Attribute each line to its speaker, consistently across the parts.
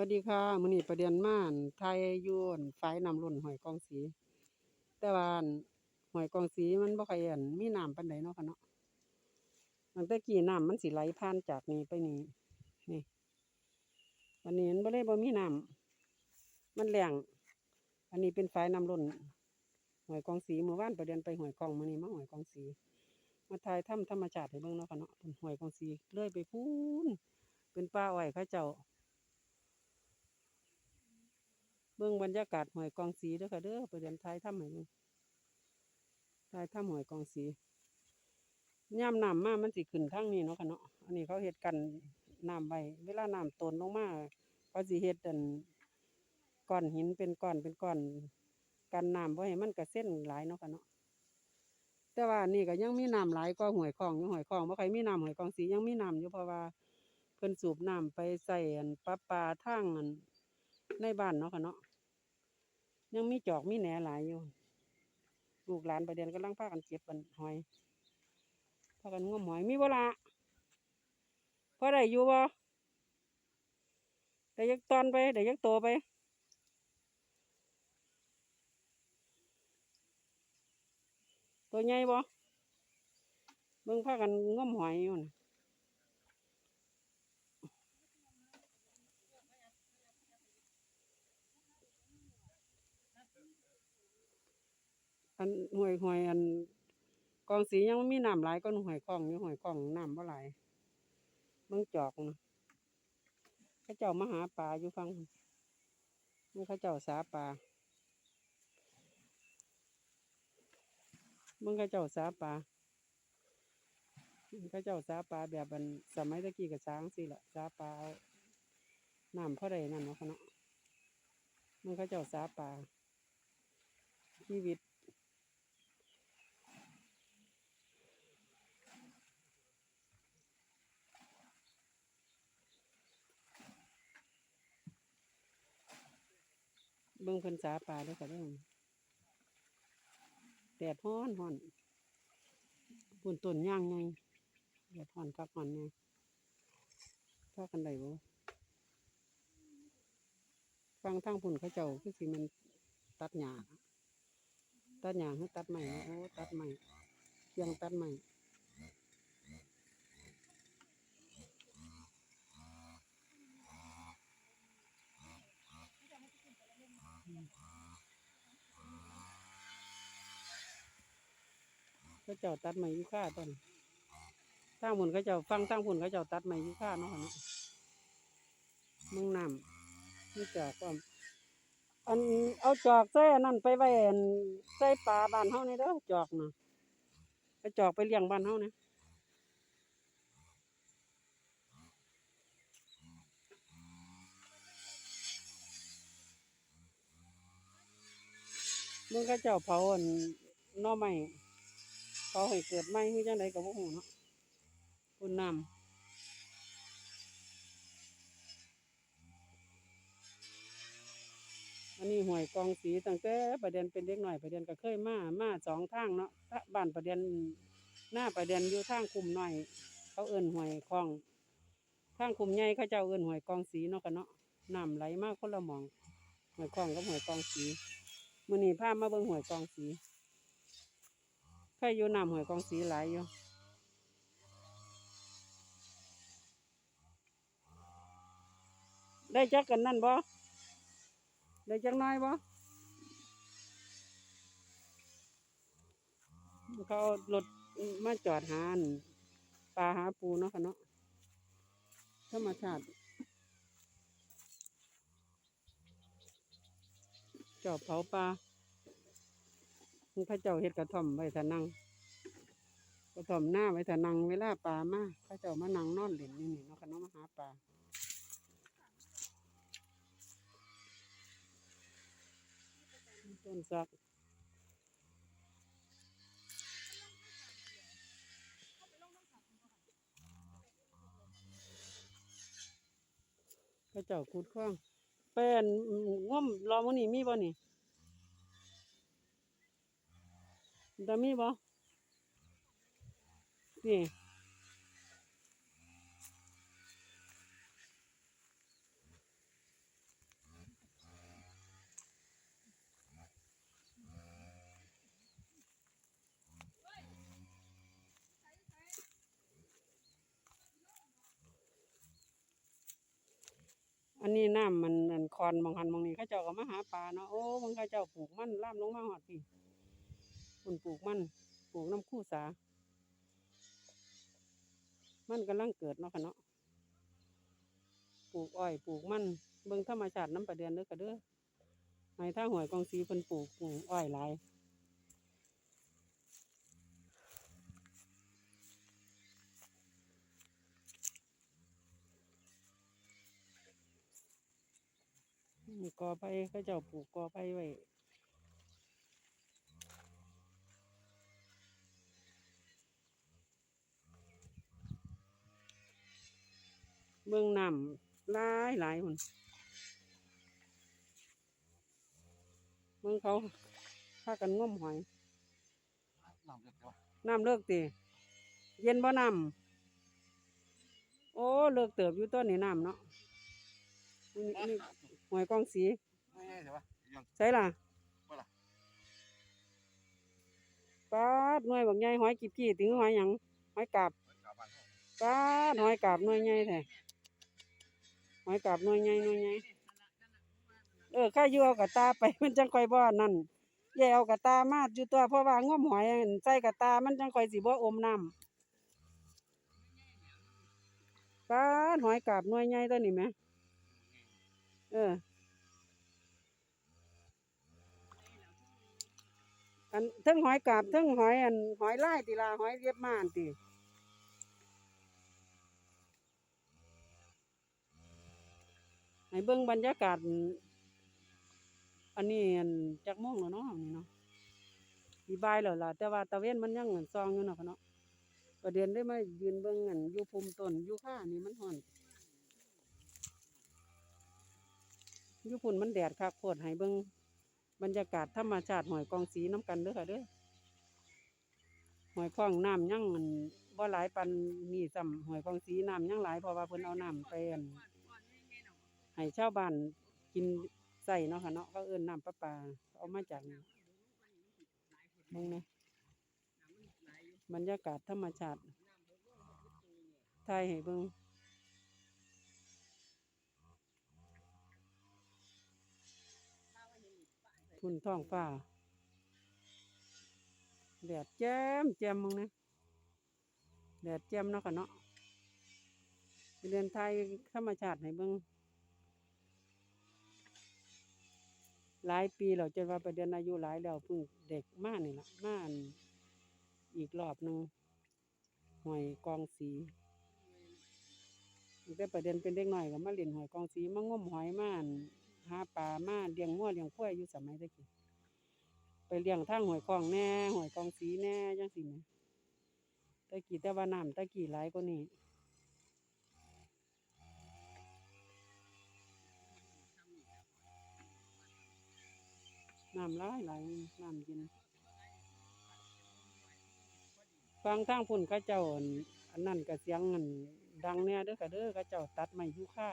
Speaker 1: วัสดีค่ะมื้อนี้ประเด็นม่านไทยยูนฝ่ายน้ำล้นห้วยกองสี แต่ว่าอั่นห้วยกองสีมันบ่ค่อยอั่นมีน้ำปานใดเนาะค่ะเนาะตั้งแต่กี้น้ำมันสิไหลผ่านจากนี้ไปนี่นี่วันนี้มันบ่เลยบ่มีน้ำมันแล้งอันนี้เป็นฝ่ายน้ำล้นห้วยกองสีเมื่อวานประเด็นไปห้วยกองมื้อนี้มาห้วยกองสีมาถ่ายถ้ำธรรมชาติให้เบิ่งเนาะค่ะเนาะเพิ่นห้วยกองสีเลื่อยไปพูนเป็นป่าอ้อยเขาเจ้า เบิ่งบรรยากาศหอยกองสีด้อค่ะเด้อไปเรียนท้ายถ้ำห้เบิ่งท้ายถ้ำหอยกองสีย่ามน้ำมามันสิขึ้นทางนี้เนาะค่ะเนาะอันนี้เขาเฮ็ดกันน้ำไว้เวลาน้ำตนลงมาเขาสิเฮ็ดอันก้อนหินเป็นก้อนเป็นก้อนกันน้ำบ่ให้มันกระเส้นหลายเนาะค่ะเนาะแต่ว่านี่ก็ยังมีน้ำหลายกว่าห้วยคลองยู่ห้วยคลองบ่ค่อยมีน้ำห้วยกองสียังมีน้ำอยู่เพราะว่าเพิ่นสูบน้ำไปใส่อันปลาปลาทางอันในบ้านเนาะค่ะเนาะ ยังมีจอกมีแหนหลายอยู่ ลูกหลานประเด็นกำลังพากันเก็บกันหอยพากันงมหอยมีเวลาพอได้อยู่บ่ได้ยักตอนไปได้ยักโตไปตัวใหญ่บ่เบิ่งพากันงมหอยอยู่น่ะ อันหวยหวยอันกองสียังบ่มีน้ำไหลก็หวยคลองอยู่หวยคลองน้ำบ่หลายเบิ่งจอกนะเขาเจ้ามาหาปลาอยู่ฟังนี่เขาเจ้าสาปลาเบิ่งเขาเจ้าสาปลาเขาเจ้าสาปลาแบบอันสมัยตะกี้กับช้างสิละสาปลาเอาน้ำเพราะใดนั่นเนาะค่ะเนาะเบิ่งเขาเจ้าสาปลาชีวิต เบิ่งเพิ่นสาปลาด้วยค่ะเด้อแดดร้อนร้อนปุ่นต้นย่างไงแดดร้อนคักร้อนไงพากันได้บ่ฟังทางพุ่นเขาเจ้าคือสิมันตัดหญ้าตัดหญ้าคือตัดไม้โอ้ตัดไม้เคียงตัดไม้ เขาเจ้าตัดไม้ยู่ค่าต้นทางพุ่นเขาเจ้าฟังทางพุ่นเขาเจ้าตัดไม้ยู่ค่าเนาะนาะมึงนำนี่จอกก็อันเอาจอกใส่อันนั้นไปไว้อันใส่ปลาบ้านเฮานี่เด้อจอกน่ะไปจอกไปเลี้ยงบ้านเฮานี่ มึงเขาเจ้าเผาอันหน่อไม้เผาให้เกิดไหม้คือจังไดก็บ่ฮู้เนาะคุณนำอันนี้หวยกองสีตั้งแต่ประเด็นเป็นเด็กหน่อยประเด็นก็เคยมามาสองทางเนาะถ้าบ้านประเด็นหน้าประเด็นอยู่ทางคุมหน่อย เขาเอิ้นหวยคลองทางคุมใหญ่เขาเจ้าเอิ้นหวยกองสีเนาะกันเนาะน้ำไหลมากคนละหมองหวยคลองกับหวยกองสี มื้อนี้พามาเบิ่งหวยกองสีใครอยู่นำหวยกองสีหลายอยู่ได้จักกันนั่นบ่ได้จังน้อยบ่เขารถมาจอดหานปลาหาปูเนาะค่ะเนาะธรรมชาติ จอบเผาปลาพระเจ้าเฮ็ดกระท่อมไว้ถ้านั่งกระท่อมหน้าไว้ถ้านั่งเวลาปลามาพระเจ้ามานั่งนอนเล่นอยู่นี่เนาะค่ะเนาะมาหาปลาต้นสักเขาเจ้าขุดคล้อง เป็นง่อมรอมื้อนี้มีบ่นี่แต่มีบ่นี่ นนี้น้ำมันอันคอนบางหันบางนี้เขาเจ้าก็มาหาปลาเนาะโอ้บางเขาเจ้าปลูกมันล่ามลงมาหอดพี่คนปลูกมันปลูกน้ำคู่สา มันกำลังเกิดเนาะค่ะเนาะปลูกอ้อยปลูกมันเบิ่งธรรมชาติน้ำประเดือนเด้อค่ะเด้อในทาหวยกองสีเพิ่นปลูกปลูกอ้อยหลาย นี่กอไผ่เขาเจ้าปลูกกอไผ่ไว้เบิ่งนำหลายหลายคนเบิ่งเขาพากันงมหอย
Speaker 2: น้ำเดือดเดี๋ย
Speaker 1: น้ำเลิกตีเย็นบ่น้ำโอ้ เลิกเติบอยู่ต้นนี่น้ำเนาะนี่ หอยกองสี
Speaker 2: ไม่ใช่ใช่ปะยัง
Speaker 1: ใช่ล่ะ
Speaker 2: ว่าล่ะ
Speaker 1: ปาดหน่วยบักใหญ่หอยกีบกี้ถึงหอยหยังหอยกาบ
Speaker 2: กลับบ้านเขา
Speaker 1: ปาดหอยกาบหน่วยใหญ่แท้หอยกาบหน่วยใหญ่หน่วยใหญ่เออข้าอยู่เอากระตาไปมันจังค่อยบ่นั่นแย่เอากระตามาอยู่ตัวเพราะว่างมหอยอั่นใส่กระตามันจังค่อยสิบ่อมน้ำปาดหอยกาบหน่วยใหญ่ตัวนี้ไหม เอออันทั้งหอยกาบทั้งหอยอันหอยไลายติลาหอยเรียบม่านติให้เบิ่งบรรยากาศ อันนี้อันจักโมงแล้วเนาะนี่เนาะสีบายแล้วล่ะ แต่ว่าตะเวนมันยังอันซองอยู่เนาะค่ะเนาะประเด็นได้มายืนเบิ่งอันอยู่ภูมิต้นอยู่ข้านี่มันฮ้อนอ ยู่พุ่นมันแดดคักโพดให้เบิ่งบรรยากาศธรรมชาติหอยกองสีน้ำกันเด้อค่ะเด้อหอยคล้องน้ำยังมันบ่หลายปันนี่ซ้ำหอยกองสีน้ำยังหลายเพราะว่าเพิ่นเอาน้ำไปอั่นให้ชาวบ้านกินใส่เนาะค่ะเนาะเขาเอิ้นน้ำประปาเอามาจากนี่มองนะบรรยากาศธรรมชาติถ่ายให้เบิ่ง ทุ่นท้องฟ้าแดดแจ่มแจ่มมึงนะแดดแจ่มเนาะค่ะเนาะเรียนไทยธรรมชาติให้เบิ่งหลายปีแล้วจนว่าประเด็นอายุหลายแล้วเพิ่งเด็กมากนี่ละมาอันอีกรอบหนึ่งหอยกองสีตั้งแต่ประเด็นเป็นเด็กหน่อยก็มาเล่นหอยกองสีมางมหอยมาน หาปลามาเลี้ยงงัวเลี้ยงควายอยู่สมัยตะกี้ไปเลี้ยงทางหอยคลองแน่หอยกองสีแน่จังสิแหมตะกี้แต่ว่าน้ำตะกี้หลายกว่านี้น้ำหลายหลน้ำเย็นฟังทางพุ่นเขาเจ้าอันนั้นก็เสียงอันดังแน่เด้อค่ะเด้อเขาเจ้าตัดไม้ยูคา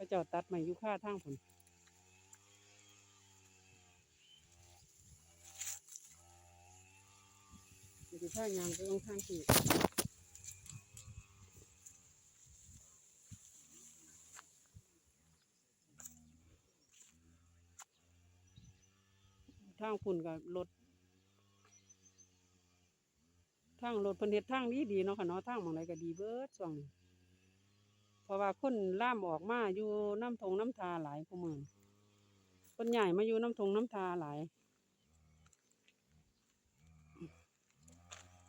Speaker 1: เขาเจ้าตัดไม้ยูคาทางผลสิพายางไปตรงทางที่ทางพุ่นกับรถทางรถเพิ่นเฮ็ดทางดีดีเนาะค่ะเนาะทางหมองไหนก็ดีเบิดช่วงนี้ ราะว่าคนล่ามออกมาอยู่น้ำทงน้ำทาหลายผู้มือคนใหญ่มาอยู่น้ำทงน้ำทาหลาย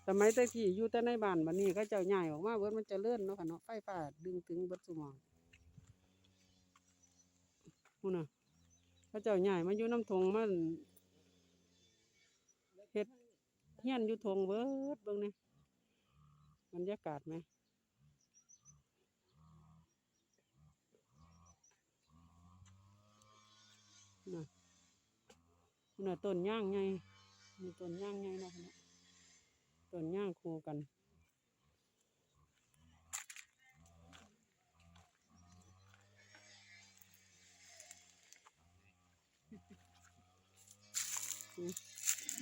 Speaker 1: สมัยแตะกี้อยู่แต่ในบ้านบัดนี้เขาเจ้าใหญ่ออกมาเบิดมันจะเลื่อนเนาะค่ะเนาะไฟฟ้าดึงถึงเบิดสมองนู่นน่ะเขาเจ้าใหญ่มาอยู่น้ำทงมันเฮ็ดเฮียนอยู่ทงเบิดเบิ่งนี่บรรยากาศไหม น่ะต้นย่างไงมีต้นย่างไงนะคะเนาะต้นย่างคู่กัน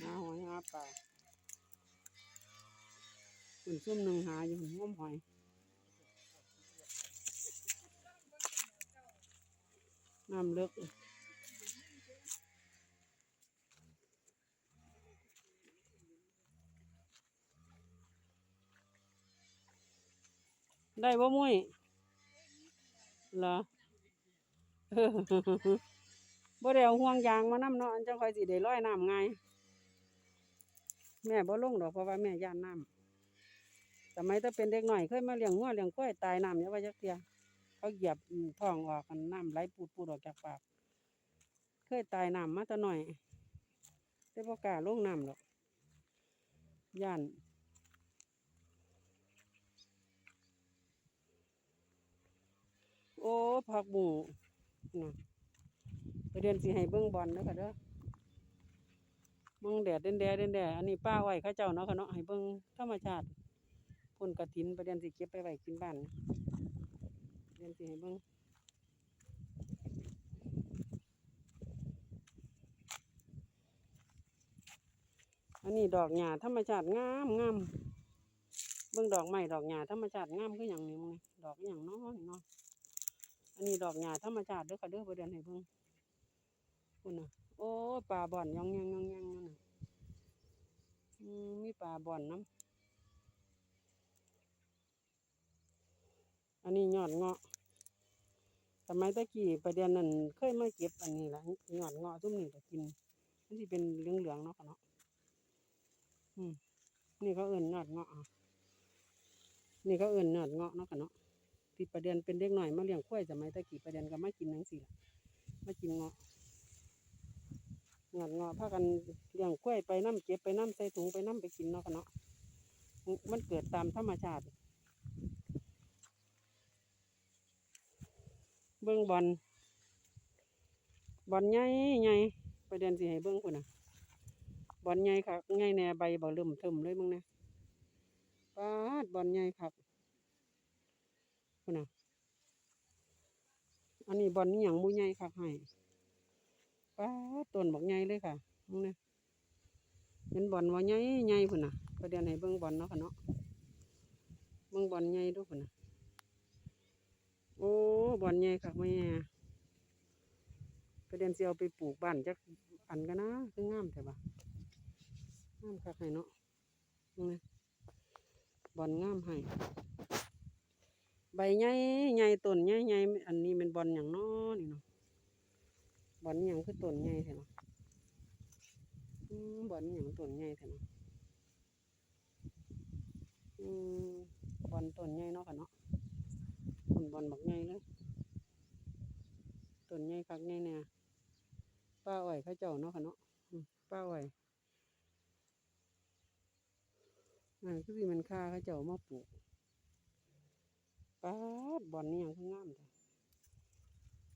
Speaker 1: หาหอยหาปลาคนซุ่มหนึ่งหาอยู่งมหอยน้ำลึก ได้บ่มุ้ยเหรอเออบ่ได้เอาห่วงยางมานำเนาะอันจังค่อยสิได้ลอยน้ำไงายแม่บ่ลงดอกเพราะว่าแม่ย่านน้ำสมัยถ้าเป็นเด็กหน่อยเคยมาเลี้ยงงัวเลี้ยงควยตายน้ำอย่าว่าจักเทียเขาเหยียบท้องออกกันน้ำไหลปูดๆออกจากปาก เคยตายน้ำมาแต่น้อยแต่บ่กล้าลงน้ำดอกย่าน โอ้ผักบุ้งนะไปเดือนสิให้เบิ่งบอลเด้อค่ะเด้อเบิ่งแดดเด่นแดดเด่นแดดอันนี้ป้าไว้เขาเจ้าเนาะค่ะเนาะให้เบิ่งธรรมชาติพ่นกระถินไปเดือนสิเก็บไปไว้กินบ้านเดือนสิให้เบิ่งอันนี้ดอกหญ้าธรรมชาติงามงามเบิ่งดอกไม้ดอกหญ้าธรรมชาติงามคือหยังนี่มึงดอกอย่างน้อนี่เนาะ อันนี้ดอกหญ้าธรรมชาติเด้อค่ะเด้อบ่เดือนให้เบิ่งคุณน่ะ โอ้ปลาบ่อนยองแยงยองแยงอยู่น่ะอืมมีปลาบ่อนน้ำอันนี้ยอดเงาะสมัยตะกี้ประเดี๋ยวนั้นเคยมาเก็บอันนี้ละยอดเงาะซุ่มนี่ก็กินมันสิเป็นเหลืองๆเนาะค่ะเนาะอืมนี่เขาเอิ้นยอดเงาะนี่เขาเอิ้นยอดเงาะเนาะค่ะเนาะ ที่ประเด็นเป็นเด็กหน่อยมาเลี้ยงควายสมัยตะกี้ประเด็นก็มากินนังสี่ะมากินเงาะเงาะเงาะพากันเลี้ยงควายไปน้ำเก็บไปน้ำใส่ถุงไปน้ำไปกินเนาะกันเนาะมันเกิดตามธรรมชาติ เบิ้องบอลบอลใหญ่ใหญ่ประเด็นสิให้เบิ้องพุ่นนะบอลใหญ่คักใหญ่แน่ใบบ่เริ่มเทิมเลยมึงนี่ยปาดบอลใหญ่คัก พุ่นะอันนี้บอลนี่หยังบุใหญ่คักให้ป้าต้นบอกใหญ่เลยค่ะมึงเนี่ยเป็นบอลว่าใหญ่ใหญ่พุ่นน่ะประเดี๋ยวให้เบิ่งบอลเนาะค่ะเนาะเบิ่งบอลใหญ่ดูพุ่นน่ะโอ้บอลใหญ่คักแม่ประเดี๋ยวสิเอาไปปลูกบ้านจักอันกันนะคืองามแต่บ่งามคักให้เนาะมึงเนี่ยบอลงามให้ ใบใหญ่ใหญ่ต้นใหญ่ใหญ่อันนี้เป็นบอลอย่างน้อนี่เนาะบอลอย่างคือต้นใหญ่แท้เนาะอืมบอลอย่างต้นใหญ่แท้เนาะอืมบอลต้นใหญ่เนาะค่ะเนาะบอลบอลบักใหญ่เลยต้นใหญ่คักใหญ่แน่ป้าอ้อยเขาเจ้าเนาะค่ะเนาะป้าอ้อยอ่าคือสิมันค่าเขาเจ้ามาปลูก ป๊าดบอนนี่ยังงามจ้ะ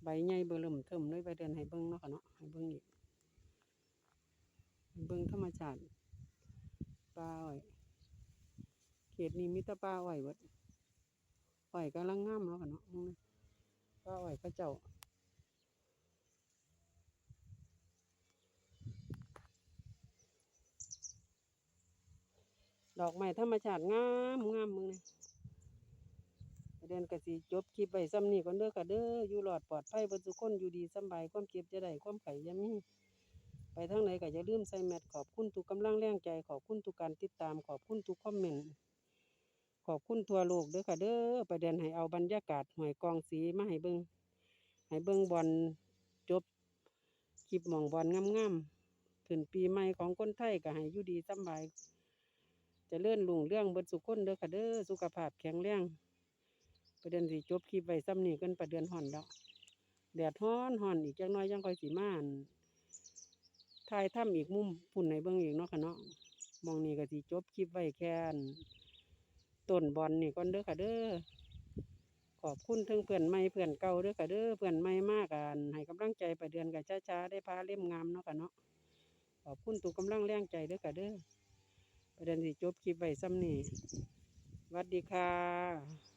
Speaker 1: ใบใหญ่เบิ่เริ่มเทิมเลยใบเดินให้เบิ่งเนาะค่ะเนาะให้เบิ่งอีกเบิ่งธรรมชาติปลาอ้อยเขตนี้มีแต่ปลาอ้อยเบิดอ้อยกำลังงามเนาะค่ะเนาะมึงนี่ปลาอ้อยเขาเจ้าดอกไม้ธรรมชาติงามงามมึงนี่ประ เด็นก็สิจบคลิปไว้ซ้ำนี้ก่อนเด้อค่ะเด้ออยู่รอดปลอดภัยเบ่ทุกคนอยู่ดีสบายความเก็บจะได้ความไข่ยามีไปทางไหนก็อย่าลืมใส่แมสขอบคุณทุกกำลังแรงใจขอบคุณทุกการติดตามขอบคุณทุกคอมเมนต์ขอบคุณทั่วโลกเด้อค่ะเด้อประเด็นให้เอาบรรยากาศหอยกองสีมาให้เบิ่งให้เบิ่งบอลจบคลิปหมองบอลงามๆขึ้นปีใหม่ของคนไทยก็ให้อยู่ดีสบายจะเลื่อนลุงเรื่องเบิดสุขคนเด้อค่ะเด้อสุขภาพแข็งแรง ประเด็นสิจบคลิปไว้ซ้ำนี่กันประเดือนห่อนดอกแดดฮ้อนห่อนอีกจังน้อยจังคอยสิมานถ่ายถ้ำอีกมุมพุ่นในเบิ่งอีกเนาะค่ะเนาะมองนี่ก็สิจบคลิปไว้แค่นต้นบอลนี่ก่อนเด้อค่ะเด้อขอบคุณทั้งเพื่อนใหม่เพื่อนเก่าเด้อค่ะเด้อเพื่อนใหม่มากกันให้กำลังใจประเดือนกับช้าๆได้พาเล่มงามเนาะค่ะเนาะขอบคุณทุกกำลังแรงใจเด้อค่ะเด้อประเด็นสิจบคลิปไว้ซ้ำนี่สวัสดีค่ะ